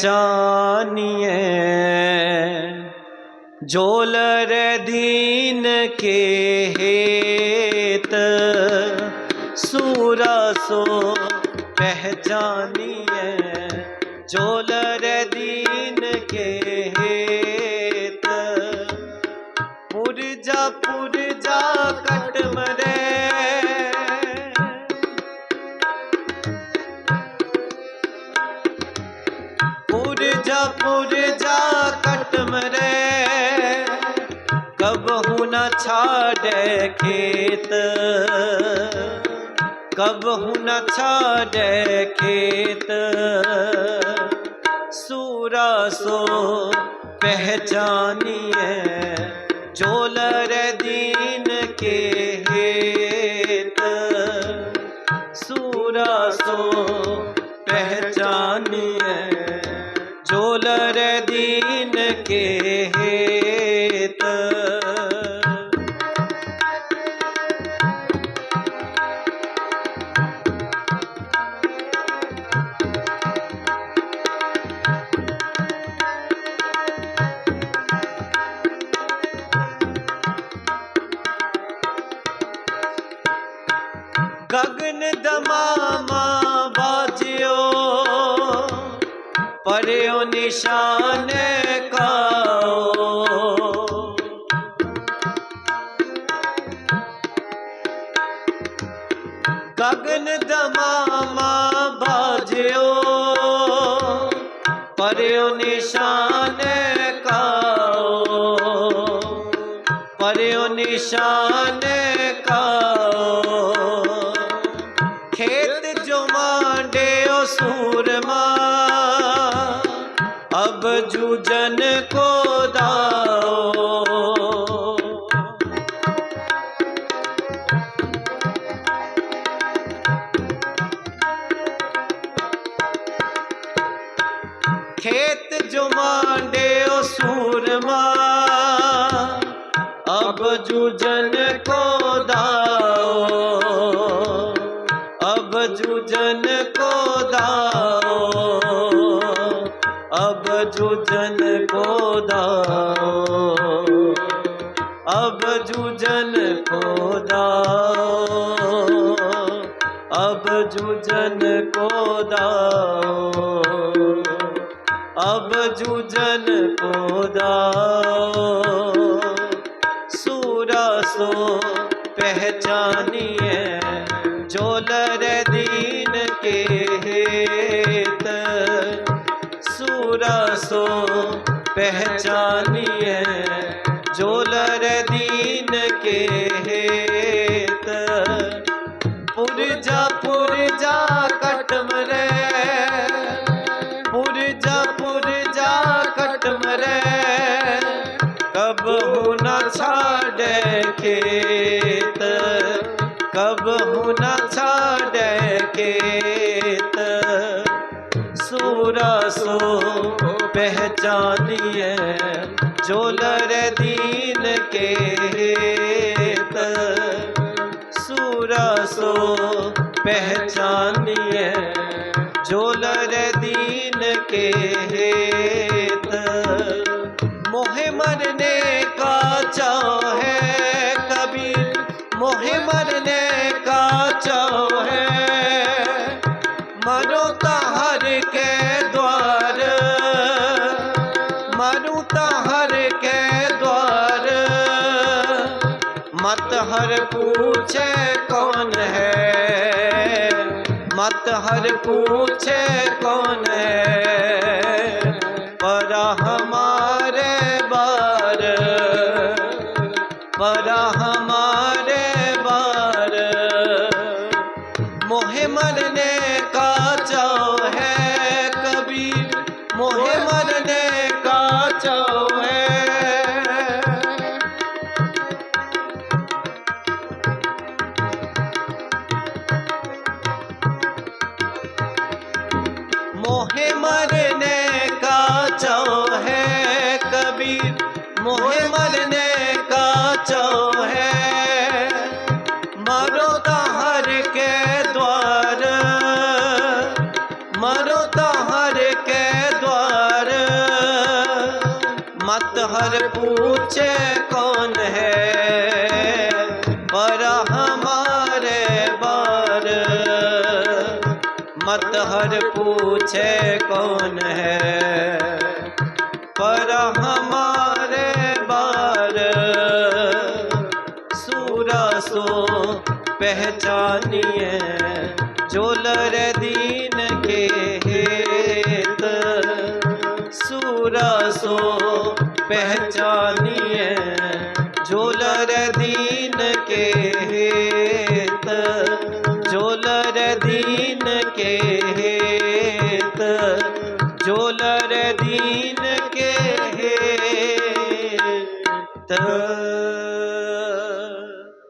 जानिए जोलर दीन के हेत सूरा सो पहचानिए जोलर छाड़े खेत। कब न छाड़े खेत। सूरा सो पहचानिए जोलर दीन के ਗਗਨ ਦਮਾਮਾ ਬਾਜਿਓ। ਪਰਿਓ ਨਿਸ਼ਾਨ ਕਾਓ ਗਗਨ ਦਮਾਮਾ ਬਾਜਿਓ। ਪਰਿਓ ਨਿਸ਼ਾਨ ਕਾਓ ਪਰਿਓ ਨਿਸ਼ਾਨ ਕਾਓ जूजन को दाओ। खेत जो मांडे ओ सूरमा अब जूजन को दाओ। अब जूजन जूजन को दाओ अब जूजन को दाओ अब जूजन को दाओ अब जूजन को दाओ सूरा सो पहचानिए जोलर दीन के सो पहचानिए जोलर दीन के हेत। पुरजा पुरजा कटम पुरजा पुरजा कटम कब न छाड़े खेत? कब न छाड़े खेत? सूरा सो पहचानिए जोलर दीन के हेत। सूरा सो पहचानिए जोलर दीन के हेत। मोहे मरने का चाहे कबीर, मोहे मरने का मरु हर के द्वार। मत हर पूछे कौन है? मत हर पूछे कौन है? पर हमारे बार। पर हमारे बार। मोहे मरने है कबीर मोहे मरने का चाव है। मरो हर के द्वार, मरो हर के द्वार। हर पूछे कौन है, पर हमारे बार। मत हर पूछे कौन है। पर हमारे बार। सूरा सो पहचानिए जोलर दीन के हेत। सूरा सो पहचानिए जोलर दीन के हेत। जोलर दीन